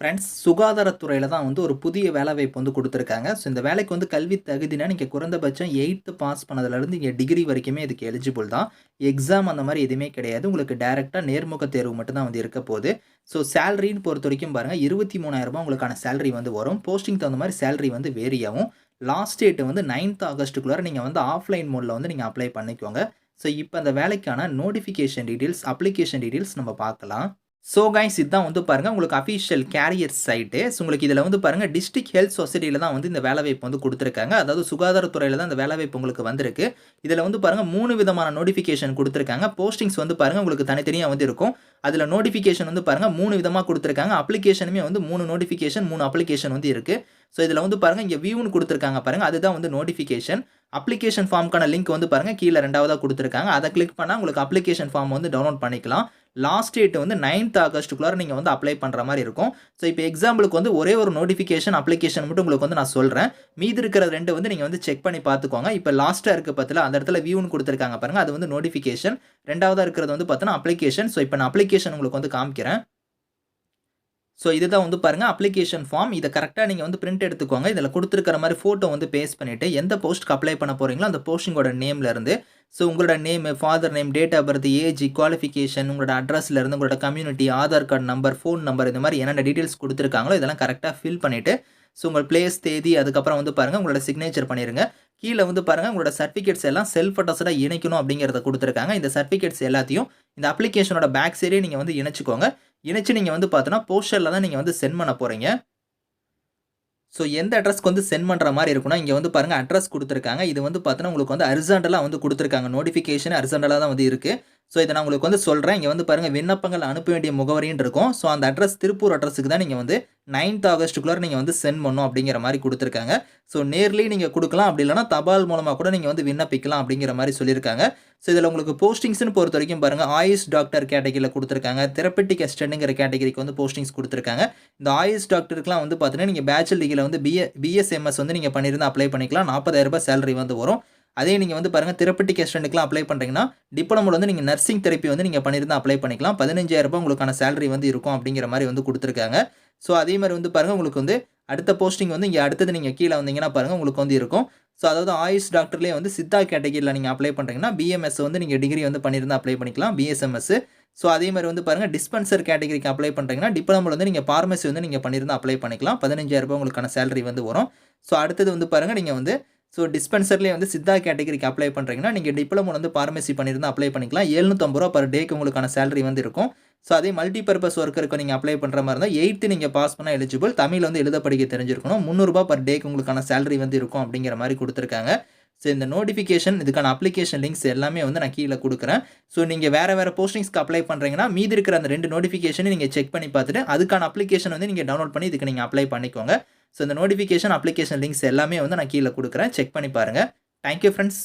Friends சுகாதாரத்துறையில் தான் வந்து ஒரு புதிய வேலைவாய்ப்பு வந்து கொடுத்துருக்காங்க. ஸோ இந்த வேலைக்கு வந்து கல்வி தகுதினா நீங்கள் குறைந்தபட்சம் எயித்து பாஸ் பண்ணதுலேருந்து இங்கே டிகிரி வரைக்குமே இதுக்கு எலிஜிபிள் தான். எக்ஸாம் அந்த மாதிரி எதுவுமே கிடையாது. உங்களுக்கு டேரெக்டாக நேர்முக தேர்வு மட்டும்தான் வந்து இருக்க போகுது. ஸோ சேலரின்னு பொறுத்த வரைக்கும் பாருங்கள் இருபத்தி மூணாயிரரூபா உங்களுக்கான சேலரி வந்து வரும். போஸ்டிங் தகுந்த மாதிரி சேலரி வந்து வேரியாகும் லாஸ்ட் டேட் வந்து நைன்த் ஆகஸ்ட்டுக்குள்ளே நீங்கள் வந்து ஆஃப்லைன் மோடில் வந்து நீங்கள் அப்ளை பண்ணிக்கோங்க. ஸோ இப்போ அந்த வேலைக்கான நோட்டிஃபிகேஷன் டீட்டெயில்ஸ் அப்ளிகேஷன் டீட்டெயில்ஸ் நம்ம பார்க்கலாம். ஸோ கைஸ் இதுதான் வந்து பாருங்கள் உங்களுக்கு அஃபிஷியல் கேரியர் சைட்டு ஸோ உங்களுக்கு இதில் வந்து பாருங்கள் டிஸ்ட்ரிக்ட் ஹெல்த் சொசைட்டியில் தான் வந்து இந்த வேலைவாய்ப்பு வந்து கொடுத்துருக்காங்க. அதாவது சுகாதாரத்துறையில் தான் இந்த வேலைவாய்ப்பு உங்களுக்கு வந்திருக்கு. இதில் வந்து பாருங்கள் மூணு விதமான நோட்டிஃபிகேஷன் கொடுத்துருக்காங்க. போஸ்டிங்ஸ் வந்து பாருங்கள் உங்களுக்கு தனித்தனியாக வந்து இருக்கும். அதில் நோட்டிஃபிகேஷன் வந்து பாருங்கள் மூணு விதமாக கொடுத்துருக்காங்க. அப்ளிகேஷனுமே வந்து மூணு நோட்டிஃபிகேஷன் மூணு அப்ளிகேஷன் வந்து இருக்குது ஸோ இதில் வந்து பாருங்கள் இங்கே வியூன்னு கொடுத்துருக்காங்க பாருங்கள் அதுதான் வந்து நோட்டிஃபிகேஷன் அப்ளிகேஷன் ஃபார்முக்கான லிங்க் வந்து பாருங்கள் கீழே ரெண்டாவதாக கொடுத்துருக்காங்க. அதை கிளிக் பண்ணால் உங்களுக்கு அப்ளிகேஷன் ஃபார்ம் வந்து டவுன்லோட் பண்ணிக்கலாம். லாஸ்ட் டேட் வந்து நைன்த் ஆகஸ்ட்டுக்குள்ளார நீங்கள் வந்து அப்ளை பண்ணுற மாதிரி இருக்கும். ஸோ இப்போ எக்ஸாம்பிளுக்கு வந்து ஒரே ஒரு நோட்டிஃபிகேஷன் அப்ளிகேஷன் மட்டும் உங்களுக்கு வந்து நான் சொல்கிறேன் மீதி இருக்கிற ரெண்டு வந்து நீங்கள் வந்து செக் பண்ணி பார்த்துக்கோங்க. இப்போ லாஸ்ட்டாக இருக்க பற்றில அந்த இடத்துல வியூன்னு கொடுத்துருக்காங்க பாருங்கள் அது வந்து நோட்டிஃபிகேஷன் ரெண்டாவதாக இருக்கிறது வந்து பார்த்தீங்கன்னா அப்ளிகேஷன் ஸோ இப்போ நான் அப்ளிகேஷன் உங்களுக்கு வந்து காமிக்கிறேன். ஸோ இதுதான் வந்து பாருங்கள் அப்ளிகேஷன் ஃபார்ம் இதை கரெக்டாக நீங்கள் வந்து பிரிண்ட் எடுத்துக்கோங்க. இதில் கொடுத்துருக்கிற மாதிரி ஃபோட்டோ வந்து பேஸ்ட் பண்ணிவிட்டு எந்த போஸ்ட்டுக்கு அப்ளை பண்ண போகிறீங்களோ அந்த போஸ்டிங்கோட நேம்லேருந்து ஸோ உங்களோட name father name date of birth age qualification உங்களோட அட்ரஸ்லேருந்து உங்களோட community Aadhaar card number phone number இந்த மாதிரி என்னென்ன டீட்டெயில்ஸ் கொடுத்துருக்காங்களோ இதெல்லாம் கரெக்டாக ஃபில் பண்ணிவிட்டு ஸோ உங்கள் பிளேஸ் தேதி அதுக்கப்புறம் வந்து பாருங்கள் உங்களோட சிக்னேச்சர் பண்ணிடுங்க கீழே வந்து பாருங்கள் உங்களோட சர்டிஃபிகேட்ஸ் எல்லாம் செல்ஃப் அட்டஸ்டாக இணைக்கணும் அப்படிங்கிறத கொடுத்துருக்காங்க. இந்த சர்டிஃபிகேட்ஸ் எல்லாத்தையும் இந்த அப்ளிகேஷனோட பேக் சைடே நீங்கள் வந்து இணைச்சிக்கோங்க. இணைச்சு நீங்கள் வந்து பார்த்தோன்னா போஸ்டரில் தான் நீங்கள் வந்து சென்ட் பண்ண போகிறீங்க ஸோ எந்த அட்ரஸ்க்கு வந்து சென்ட் பண்ணுற மாதிரி இருக்குன்னா இங்கே வந்து பாருங்கள் அட்ரஸ் கொடுத்துருக்காங்க. இது வந்து பார்த்தோன்னா உங்களுக்கு வந்து அர்ஜென்டலாக வந்து கொடுத்துருக்காங்க. நோட்டிஃபிகேஷன் அர்ஜென்டலாக தான் வந்து இருக்குது ஸோ இதை நான் உங்களுக்கு வந்து சொல்கிறேன் இங்கே வந்து பாருங்கள் விண்ணப்பங்கள் அனுப்ப வேண்டிய முகவரின்னு இருக்கும். ஸோ அந்த அட்ரஸ் திருப்பூர் அட்ரஸுக்கு தான் நீங்கள் வந்து நைன்த் ஆகஸ்ட்டுக்குள்ளே நீங்கள் வந்து சென்ட் பண்ணும் அப்படிங்கிற மாதிரி கொடுத்துருக்காங்க. ஸோ நேர்லி நீங்கள் கொடுக்கலாம். அப்படி இல்லைனா தபால் மூலமாக கூட நீங்கள் வந்து விண்ணப்பிக்கலாம் அப்படிங்கிற மாதிரி சொல்லியிருக்காங்க. ஸோ இதில் உங்களுக்கு போஸ்டிங்ஸ்னு பொறுத்த வரைக்கும் பாருங்கள் ஆயுஷ் டாக்டர் கேட்டகரியில் கொடுத்துருக்காங்க. தெரப்பட்டிக் அசிஸ்டன்ட்டுங்கிற கேட்டகிரிக்கு வந்து போஸ்டிங்ஸ் கொடுத்துருக்காங்க. இந்த ஆயுஷ் டாக்டருக்குலாம் வந்து பார்த்தீங்கன்னா நீங்கள் பேச்சுலர் டிகிரியில் வந்து பிஏ பிஎஸ்எம்எஸ் வந்து நீங்கள் பண்ணியிருந்தால் அப்ளை பண்ணிக்கலாம். நாற்பதாயிரரூபா சேலரி வந்து வரும். அதே நீங்கள் வந்து பாருங்கள் திரப்பட்டிக் அசிஸ்டண்ட்டுக்குலாம் அப்ளை பண்ணுறீங்கன்னா டிப்ளமோவில் வந்து நீங்கள் நர்சிங் தெரப்பி வந்து நீங்கள் பண்ணியிருந்தால் அப்ளை பண்ணிக்கலாம். பதினஞ்சாயிரரூபா உங்களுக்கான சேலரி வந்து இருக்கும் அப்படிங்கிற மாதிரி வந்து கொடுத்துருக்காங்க. ஸோ அதே மாதிரி வந்து பாருங்கள் உங்களுக்கு வந்து அடுத்த போஸ்டிங் வந்து இங்கே அடுத்தது நீங்கள் கீழே வந்தீங்கன்னா பாருங்கள் உங்களுக்கு வந்து இருக்கும். ஸோ அதாவது ஆயுஷ் டாக்டர்லேயே வந்து சித்தா கேட்டகிரியில் நீங்கள் அப்ளை பண்ணுறீங்கன்னா பிஎம்எஸ் வந்து நீங்கள் டிகிரி வந்து பண்ணியிருந்தால் அப்ளை பண்ணிக்கலாம் பிஎஸ்எம்எஸ் ஸோ அதே மாதிரி வந்து பாருங்கள் டிஸ்பென்சர் கேட்டகிரிக்கு அப்ளை பண்ணுறீங்கன்னா டிப்ளமோவில் வந்து நீங்கள் ஃபார்மசி வந்து நீங்கள் பண்ணியிருந்தால் அப்ளை பண்ணிக்கலாம். பதினஞ்சாயிரரூபா உங்களுக்கான சேலரி வந்து வரும். ஸோ அடுத்தது வந்து பாருங்கள் நீங்கள் வந்து ஸோ டிஸ்பென்சர்லேயே வந்து சித்தா கேட்டகரிக்கு அப்ளை பண்ணுறீங்கன்னா நீங்கள் டிப்ளமோ வந்து ஃபார்மசி பண்ணியிருந்தால் அப்ளை பண்ணிக்கலாம். எழுநூற்றம்பது ரூபா பர் டேக்கு உங்களுக்கான சேலரி வந்து இருக்கும். ஸோ அதே மல்டி பர்பஸ் ஒர்க்கருக்கு நீங்கள் அப்ளை பண்ணுற மாதிரி இருந்தால் எயித்து நீங்கள் பாஸ் பண்ணால் எலிஜிபிள் தமிழ் வந்து எழுத படிக்க தெரிஞ்சிருக்கணும். முந்நூறுரூபா பர் டேக்கு உங்களுக்கான சேலரி வந்து இருக்கும் அப்படிங்கிற மாதிரி கொடுத்துருக்காங்க. ஸோ இந்த நோட்டிஃபிகேஷன் இதுக்கான அப்ளிகேஷன் லிங்க்ஸ் எல்லாமே வந்து நான் கீழே கொடுக்குறேன். ஸோ நீங்கள் வேறு வேறு போஸ்டிங்ஸ்க்கு அப்ளை பண்ணுறீங்கன்னா மீதி இருக்கிற அந்த ரெண்டு நோட்டிஃபிகேஷனை நீங்கள் செக் பண்ணி பார்த்துட்டு அதுக்கான அப்ளிகேஷன் வந்து நீங்கள் டவுன்லோட் பண்ணி இதுக்கு நீங்கள் அப்ளை பண்ணிக்கோங்க. ஸோ இந்த நோட்டிஃபிகேஷன் அப்ளிகேஷன் லிங்க்ஸ் எல்லாமே வந்து நான் கீழே கொடுக்குறேன். செக் பண்ணி பாருங்கள் தேங்க்யூ ஃப்ரெண்ட்ஸ்